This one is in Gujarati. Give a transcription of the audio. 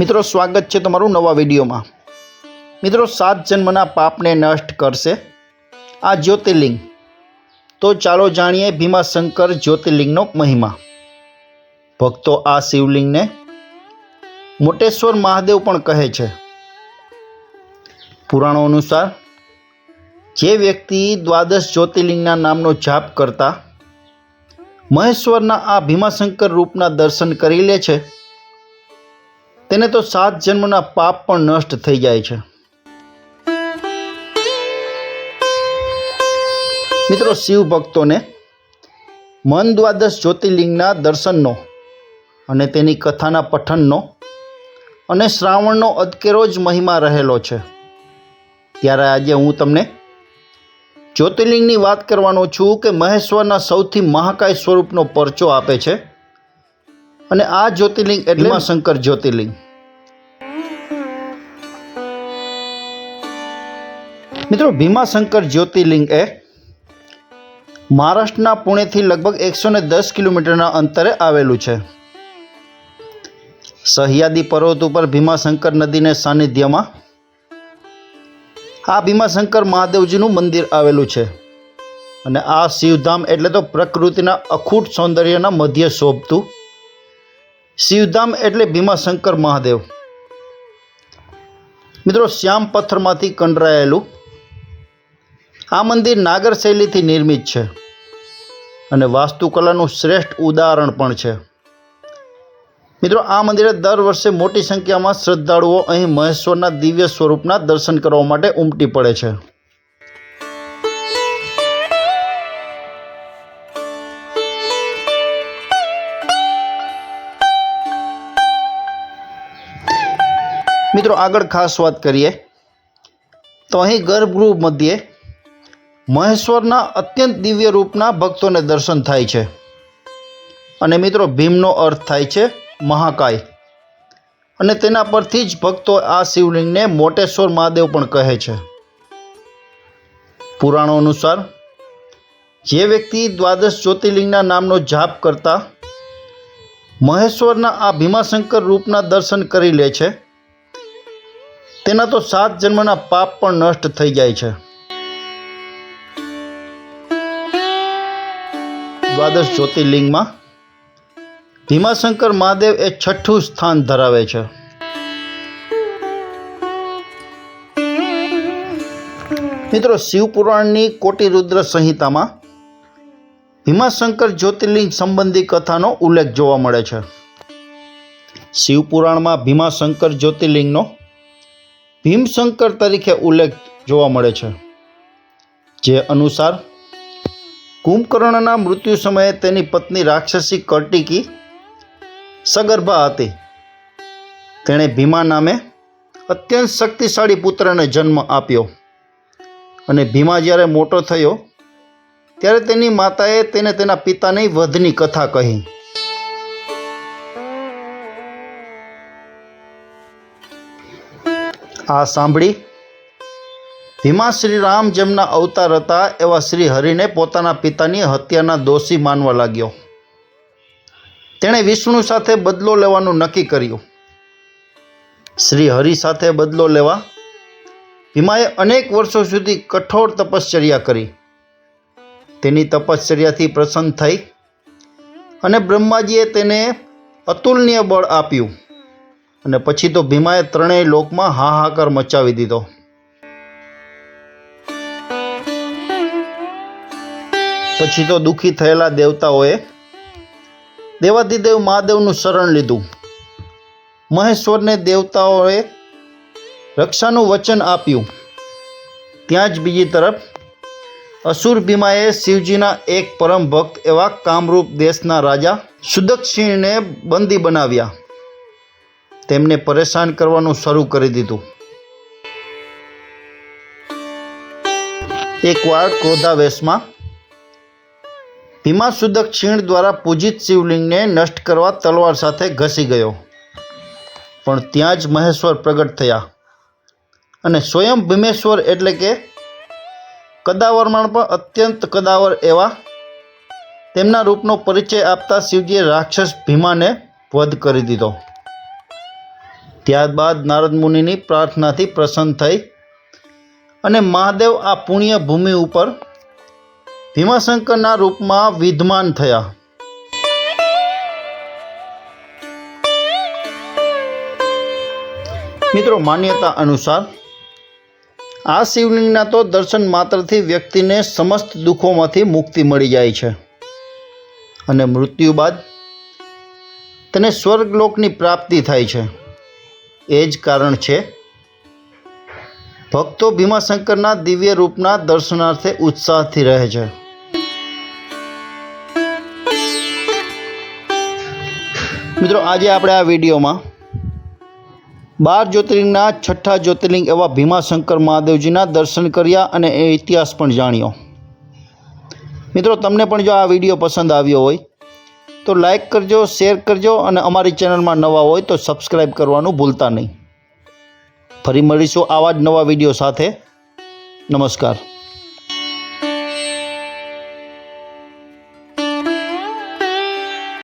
મિત્રો, સ્વાગત છે તમારું નવા વિડીયોમાં. મિત્રો, સાત જન્મના પાપને નષ્ટ કરશે આ જ્યોતિર્લિંગ. તો ચાલો જાણીએ ભીમાશંકર જ્યોતિર્લિંગનો મહિમા. ભક્તો આ શિવલિંગને મોટેશ્વર મહાદેવ પણ કહે છે. પુરાણો અનુસાર, જે વ્યક્તિ દ્વાદશ જ્યોતિર્લિંગના નામનો જાપ કરતા મહેશ્વરના આ ભીમાશંકર રૂપના દર્શન કરી લે છે તેને તો સાત જન્મના પાપ પણ નષ્ટ થઈ જાય છે. મિત્રો, શિવ ભક્તોને મન દ્વાદશ જ્યોતિર્લિંગના દર્શનનો અને તેની કથાના પઠનનો અને શ્રાવણનો અદકેરો જ મહિમા રહેલો છે. ત્યારે આજે હું તમને જ્યોતિર્લિંગની વાત કરવાનો છું કે મહેશ્વરના સૌથી મહાકાય સ્વરૂપનો પરચો આપે છે અને આ જ્યોતિર્લિંગ એટલે શંકર જ્યોતિર્લિંગ. મિત્રો ભીમાશંકર જ્યોતિર્લિંગ એ મહારાષ્ટ્રના પુણેથી લગભગ એકસો ને દસ કિલોમીટરના અંતરે આવેલું છે. સહ્યાદી પર્વત ઉપર ભીમાશંકર નદીને સાનિધ્યમાં આ ભીમાશંકર મહાદેવજીનું મંદિર આવેલું છે. અને આ શિવધામ એટલે તો પ્રકૃતિના અખૂટ સૌંદર્યના મધ્ય શોભતું શિવધામ એટલે ભીમાશંકર મહાદેવ. મિત્રો, શ્યામ પથ્થરમાંથી કંડરાયેલું આ મંદિર નાગર શૈલીથી નિર્મિત છે અને વાસ્તુકલાનું શ્રેષ્ઠ ઉદાહરણ પણ છે. મિત્રો, આ મંદિરે દર વર્ષે મોટી સંખ્યામાં શ્રદ્ધાળુઓ અહીં મહેશ્વરના દિવ્ય સ્વરૂપના દર્શન કરવા માટે ઉમટી પડે છે. મિત્રો આગળ ખાસ વાત કરીએ, તો અહીં ગર્ભગૃહ મધ્યે મહેશ્વરના અત્યંત દિવ્ય રૂપના ભક્તોને દર્શન થાય છે. અને મિત્રો ભીમનો અર્થ થાય છે મહાકાય. અને તેના પરથી જ ભક્તો આ શિવલિંગને મોટેશ્વર મહાદેવ પણ કહે છે. પુરાણો અનુસાર, જે વ્યક્તિ દ્વાદશ જ્યોતિર્લિંગના નામનો જાપ કરતા મહેશ્વરના આ ભીમાશંકર રૂપના દર્શન કરી લે છે તેના તો સાત જન્મના પાપ પણ નષ્ટ થઈ જાય છે. દ્વાદશ જ્યોતિર્લિંગમાં ભીમાશંકર મહાદેવ એ છઠ્ઠું સ્થાન ધરાવે છે. મિત્રો, શિવપુરાણની કોટિરુદ્ર સંહિતામાં ભીમાશંકર જ્યોતિર્લિંગ સંબંધી કથાનો ઉલ્લેખ જોવા મળે છે. શિવપુરાણમાં ભીમાશંકર જ્યોતિર્લિંગનો ભીમશંકર તરીકે ઉલ્લેખ જોવા મળે છે, જે અનુસાર, કુંભકર્ણના મૃત્યુ સમયે તેની પત્ની રાક્ષસી કર્ટિકી સગર્ભા હતી. તેણે ભીમા નામે અત્યંત શક્તિશાળી પુત્રને જન્મ આપ્યો અને ભીમા જ્યારે મોટો થયો, ત્યારે તેની માતાએ તેને તેના પિતાની વધની કથા કહી. આ સાંભળી. ભીમા શ્રી રામ જેમના અવતાર હતા એવા શ્રી હરિને પોતાના પિતાની હત્યાના દોષી માનવા લાગ્યો. તેણે વિષ્ણુ સાથે બદલો લેવાનું નક્કી કર્યું. શ્રી હરિ સાથે બદલો લેવા ભીમાએ અનેક વર્ષો સુધી કઠોર તપશ્ચર્યા કરી. તેની તપશ્ચર્યાથી પ્રસન્ન થઈ અને બ્રહ્માજીએ તેને અતુલનીય બળ આપ્યું. અને પછી તો ભીમાએ ત્રણેય લોકમાં હાહાકાર મચાવી દીધો. પછી તો દુઃખી થયેલા દેવતાઓએ દેવાધિદેવ મહાદેવનું શરણ લીધું. મહેશ્વરને દેવતાઓએ રક્ષાનું વચન આપ્યું. ત્યાં જ બીજી તરફ અસુર ભીમાએ શિવજીના એક પરમ ભક્ત એવા કામરૂપ દેશના રાજા સુદક્ષિણને બંદી બનાવ્યા. તેમને પરેશાન કરવાનું શરૂ કરી દીધું. એકવાર ક્રોધાવેશમાં ભીમા ક્ષીણ દ્વારા પૂજિત શિવલિંગને નષ્ટ કરવા તલવાર સાથે ઘસી ગયો. પણ ત્યાં જ મહેશ્વર પ્રગટ થયા અને સ્વયં ભીમેશ્વર એટલે કે કદાવરમાં પણ અત્યંત કદાવર એવા તેમના રૂપનો પરિચય આપતા શિવજીએ રાક્ષસ ભીમાને વધ કરી દીધો. ત્યારબાદ નારદ મુનિની પ્રાર્થનાથી પ્રસન્ન થઈ અને મહાદેવ આ પુણ્ય ભૂમિ ઉપર ભીમાશંકરના રૂપમાં વિદ્યમાન થયા. મિત્રો, માન્યતા અનુસાર આ શિવલિંગના તો દર્શન માત્રથી વ્યક્તિને સમસ્ત દુઃખોમાંથી મુક્તિ મળી જાય છે અને મૃત્યુ બાદ તેને સ્વર્ગલોકની પ્રાપ્તિ થાય છે. એ જ કારણ છે. ભક્તો ભીમાશંકરના દિવ્ય રૂપના દર્શનાર્થે ઉત્સાહથી રહે છે. મિત્રો, આજે આપણે આ વિડીયોમાં બાર જ્યોતિર્લિંગના છઠ્ઠા જ્યોતિર્લિંગ એવા ભીમાશંકર મહાદેવજીના દર્શન કર્યા અને એ ઇતિહાસ પણ જાણ્યો. મિત્રો, તમને પણ જો આ વીડિયો પસંદ આવ્યો હોય તો લાઇક કરજો શેર કરજો અને અમારી ચેનલમાં નવા હોય તો સબસ્ક્રાઈબ કરવાનું ભૂલતા નહીં. ફરી મળીશું આવા જ નવા વીડિયો સાથે. નમસ્કાર.